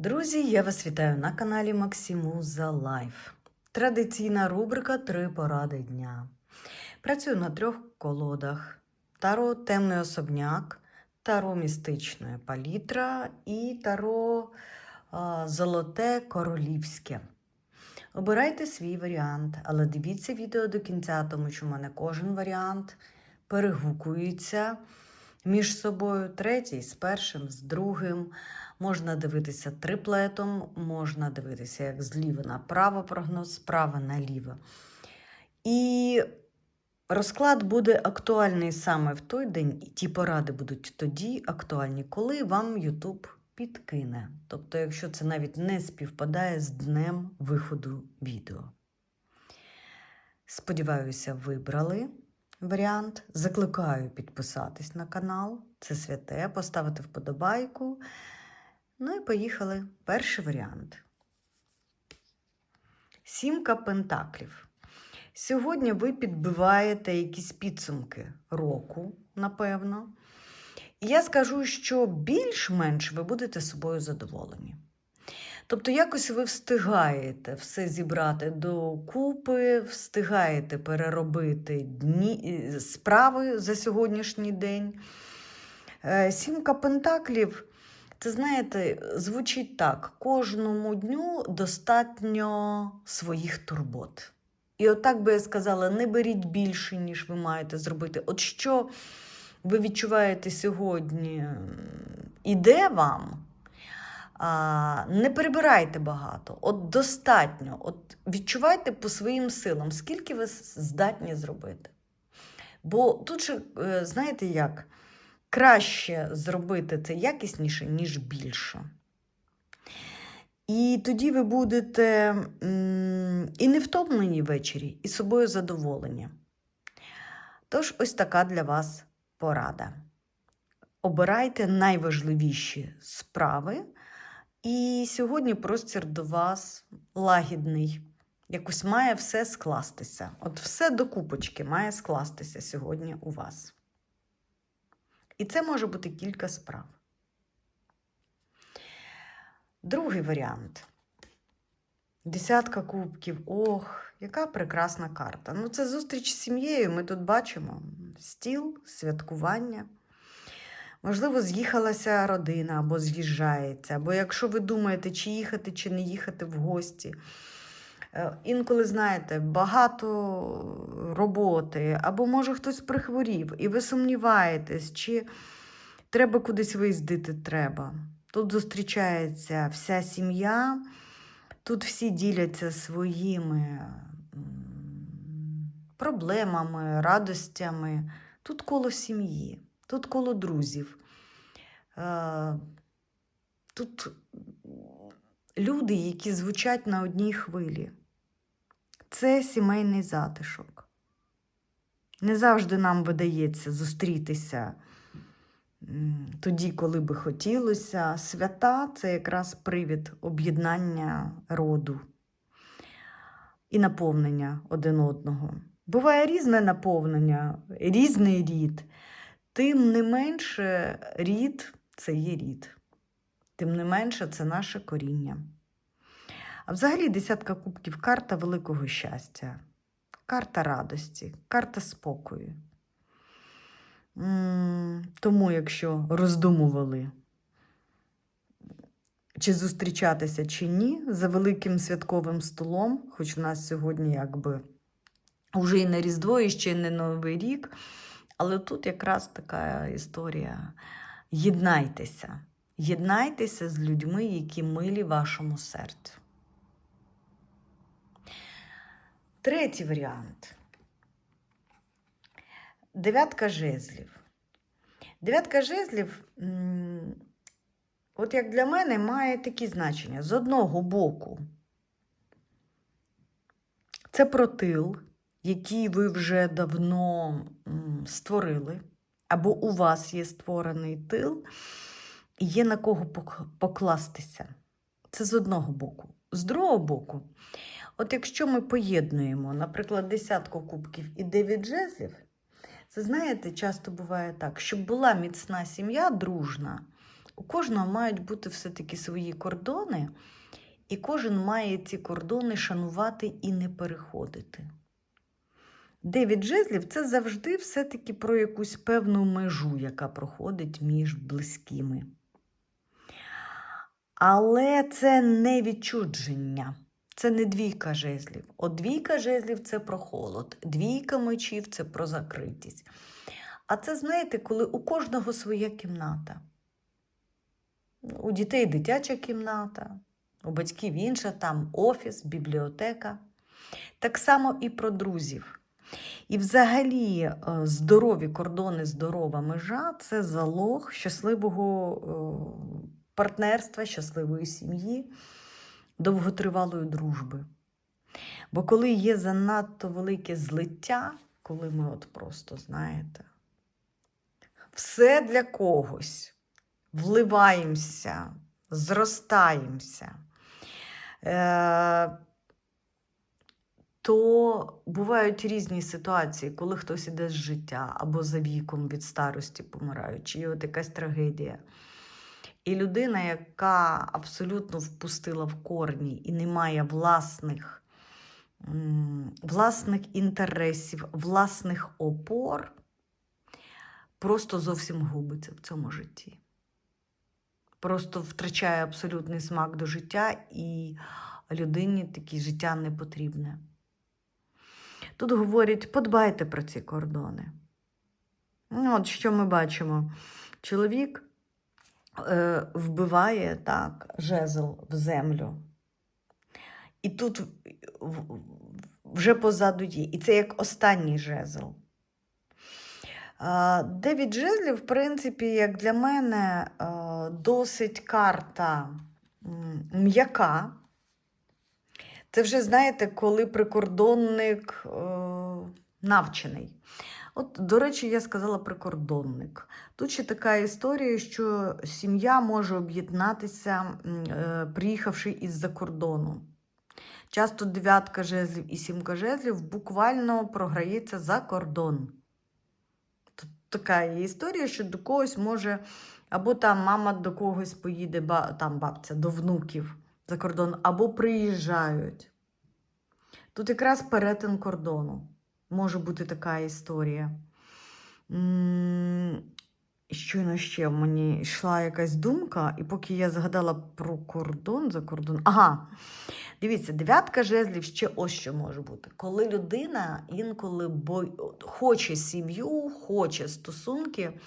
Друзі, я вас вітаю на каналі Максимуза Лайф. Традиційна рубрика Три поради дня. Працюю на трьох колодах: таро темний особняк, таро містичної палітра і таро золоте королівське. Обирайте свій варіант, але дивіться відео до кінця, тому що в мене кожен варіант перегукується між собою. Третій з першим, з другим. Можна дивитися триплетом, можна дивитися як зліва направо прогноз, справа наліво. І розклад буде актуальний саме в той день, і ті поради будуть тоді актуальні, коли вам YouTube підкине. Тобто, якщо це навіть не співпадає з днем виходу відео. Сподіваюся, вибрали варіант. Закликаю підписатись на канал. Це святе, поставити вподобайку. Ну і поїхали. Перший варіант. Сімка пентаклів. Сьогодні ви підбиваєте якісь підсумки року, напевно. І я скажу, що більш-менш ви будете собою задоволені. Тобто, якось ви встигаєте все зібрати до купи, встигаєте переробити дні, справи за сьогоднішній день. Е, Сімка пентаклів. Це, знаєте, звучить так: кожному дню достатньо своїх турбот. І отак би я сказала: не беріть більше, ніж ви маєте зробити. От що ви відчуваєте сьогодні, іде вам, а, не перебирайте багато, от достатньо. От відчувайте по своїм силам, скільки ви здатні зробити. Бо тут же, е, знаєте як? краще зробити це якісніше, ніж більше. І тоді ви будете і не втомлені ввечері, і собою задоволені. Тож, ось така для вас порада. Обирайте найважливіші справи, і сьогодні простір до вас лагідний. Якось має все скластися. От все до купочки має скластися сьогодні у вас. І це може бути кілька справ. Другий варіант. Десятка кубків. Ох, яка прекрасна карта. Ну, це зустріч з сім'єю. Ми тут бачимо стіл, святкування. Можливо, з'їхалася родина або з'їжджається. Або якщо ви думаєте, чи їхати, чи не їхати в гості. Е, Інколи, знаєте, багато роботи, або, може, хтось прихворів, і ви сумніваєтесь, чи треба кудись виїздити треба. Тут зустрічається вся сім'я, тут всі діляться своїми проблемами, радостями. Тут коло сім'ї, тут коло друзів. Е, тут люди, які звучать на одній хвилі. Це сімейний затишок. Не завжди нам видається зустрітися тоді, коли би хотілося. Свята це якраз привід об'єднання роду і наповнення один одного. Буває різне наповнення, різний рід. Тим не менше, рід це є рід. Тим не менше, це наше коріння. А взагалі десятка кубків карта великого щастя, карта радості, карта спокою. Тому, якщо роздумували, чи зустрічатися, чи ні, за великим святковим столом, хоч у нас сьогодні якби вже і на Різдво, і ще й не Новий рік, але тут якраз така історія. Єднайтеся. Єднайтеся з людьми, які милі вашому серцю. Третій варіант. Дев'ятка жезлів. Дев'ятка жезлів, от як для мене, має такі значення. З одного боку, це про тил, який ви вже давно створили, або у вас є створений тил, і є на кого покластися. Це з одного боку. З другого боку, от якщо ми поєднуємо, наприклад, десятку кубків і дев'ять жезлів, це знаєте, часто буває так, щоб була міцна сім'я, дружна, У кожного мають бути все-таки свої кордони, і кожен має ці кордони шанувати і не переходити. Дев'ять жезлів це завжди все-таки про якусь певну межу, яка проходить між близькими. Але це не відчудження, це не двійка жезлів. От двійка жезлів це про холод, двійка мечів це про закритість. А це, знаєте, коли у кожного своя кімната. У дітей дитяча кімната, у батьків інша, там офіс, бібліотека. Так само і про друзів. І взагалі е, здорові кордони, здорова межа це залог щасливого е, партнерства, щасливої сім'ї, довготривалої дружби. Бо коли є занадто велике злиття, коли ми от просто, знаєте, все для когось вливаємося, зростаємося, е, то бувають різні ситуації, коли хтось іде з життя або за віком від старості помираючи, і от якась трагедія. І людина, яка абсолютно впустила в корні і не має власних, власних інтересів, власних опор, просто зовсім губиться в цьому житті. Просто втрачає абсолютний смак до життя, і людині таке життя не потрібне. Тут говорять, подбайте про ці кордони. Ну, от що ми бачимо? Чоловік е, вбиває так, жезл в землю. І тут вже позаду є. І це як останній жезл. Дев'ять жезлів, в принципі, як для мене, е, досить карта м'яка. Це вже, знаєте, коли прикордонник е, навчений. От, до речі, я сказала прикордонник. Тут ще така історія, що сім'я може об'єднатися, е, приїхавши із-за кордону. Часто дев'ятка жезлів і сімка жезлів буквально програється за кордон. Тут така є історія, що до когось може, або там мама до когось поїде, там бабця до внуків за кордон, або приїжджають. Тут якраз перетин кордону. Може бути така історія. Щойно ще в мені йшла якась думка, і поки я згадала про кордон за кордон. Ага, дивіться, дев'ятка жезлів ще ось що може бути. Коли людина інколи бой... хоче сім'ю, хоче стосунки,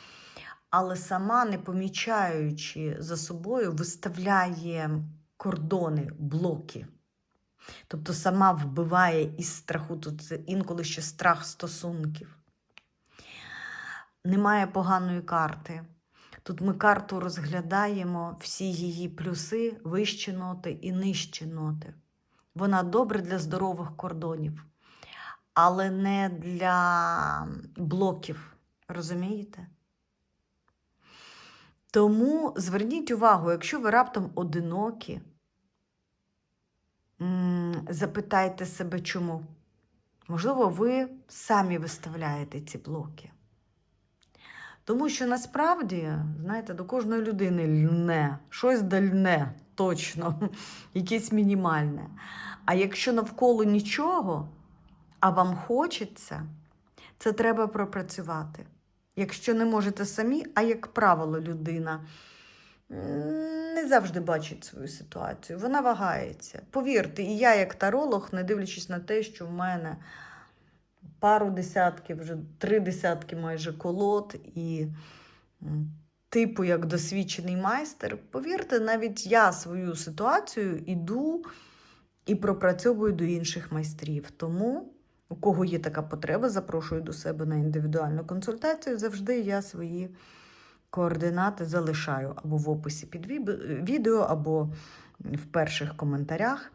але сама, не помічаючи за собою, виставляє кордони, блоки. Тобто сама вбиває із страху, тут інколи ще страх стосунків. Немає поганої карти. Тут ми карту розглядаємо, всі її плюси, вищі ноти і нижчі ноти. Вона добре для здорових кордонів, але не для блоків. Розумієте? Тому зверніть увагу, якщо ви раптом одинокі, запитайте себе, чому. Можливо, ви самі виставляєте ці блоки. Тому що насправді, знаєте, до кожної людини льне, щось дальне, точно, якесь мінімальне. А якщо навколо нічого, а вам хочеться, це треба пропрацювати. Якщо не можете самі, а як правило, людина не завжди бачить свою ситуацію, вона вагається. Повірте, і я, як таролог, не дивлячись на те, що в мене пару десятків, вже три десятки майже колод, і типу як досвідчений майстер, повірте, навіть я свою ситуацію іду і пропрацьовую до інших майстрів. Тому, у кого є така потреба, запрошую до себе на індивідуальну консультацію. Завжди я свої координати залишаю або в описі під відео, або в перших коментарях.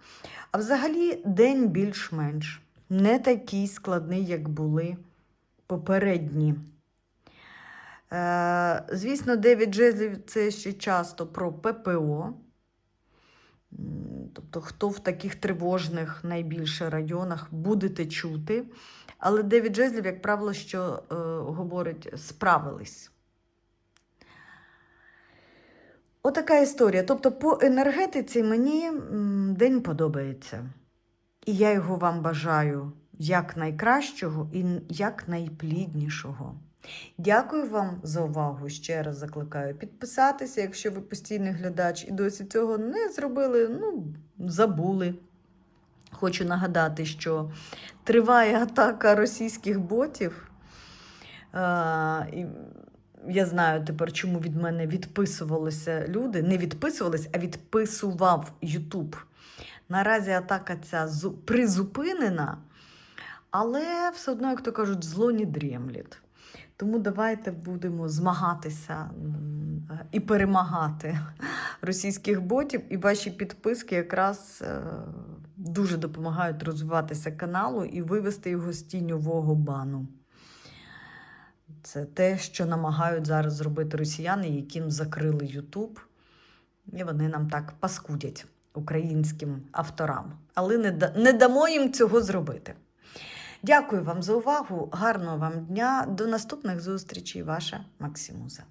А взагалі, день більш-менш не такий складний, як були попередні. Е, звісно, Девід Джезлів це ще часто про ППО. Тобто, хто в таких тривожних найбільше районах будете чути. Але Девід Джезлів, як правило, що е, говорить, справились. Отака історія. Тобто, по енергетиці мені день подобається. І я його вам бажаю як найкращого і як найпліднішого. Дякую вам за увагу. Ще раз закликаю підписатися, якщо ви постійний глядач і досі цього не зробили, ну, забули. Хочу нагадати, що триває атака російських ботів. А, і я знаю тепер, чому від мене відписувалися люди. Не відписувались, а відписував Ютуб. Наразі атака ця призупинена, але все одно, як то кажуть, зло не дрємліт. Тому давайте будемо змагатися і перемагати російських ботів. І ваші підписки якраз е, дуже допомагають розвиватися каналу і вивести його з тіньового бану. Це те, що намагають зараз зробити росіяни, яким закрили Ютуб. І вони нам так паскудять українським авторам. Але не, не дамо їм цього зробити. Дякую вам за увагу. Гарного вам дня. До наступних зустрічей. Ваша Максимуза.